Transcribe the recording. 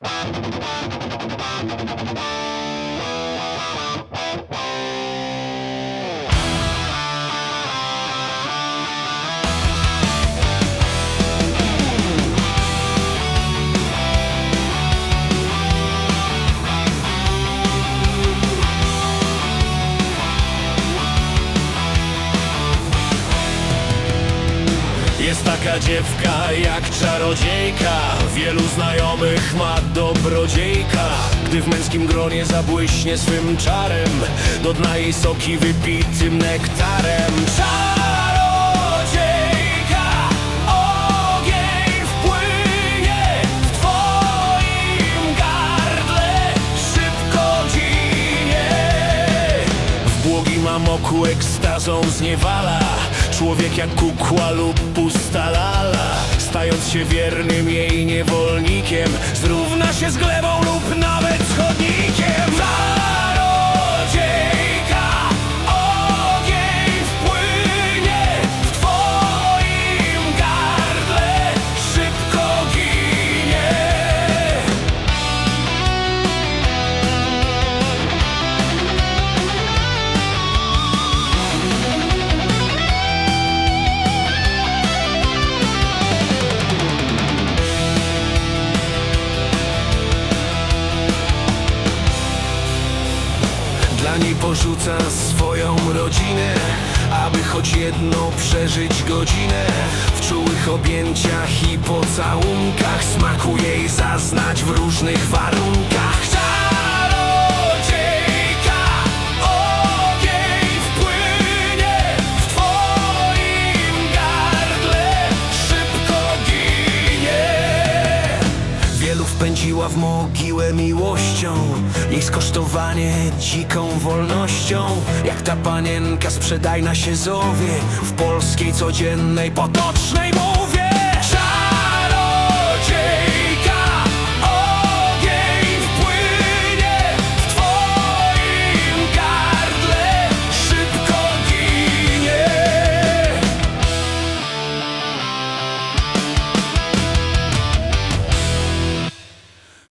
Jest taka dziewka jak czarodziejka Wielu znajomych w męskim gronie zabłyśnie swym czarem. Do dna jej soki wypitym nektarem. Czarodziejka, ogień wpłynie W twoim gardle szybko ginie. W błogim amoku ekstazą zniewala. Człowiek jak kukła lub pusta lala. Stając się wiernym jej niewolnikiem Zrówna się z glebą lub Dla niej porzuca swoją rodzinę Aby choć jedną przeżyć godzinę. W czułych objęciach i pocałunkach Smaku jej zaznać w różnych warunkach wpędziła w mogiłę miłością Jej skosztowanie dziką wolnością. Jak ta panienka sprzedajna się zowie W polskiej codziennej potocznej mowie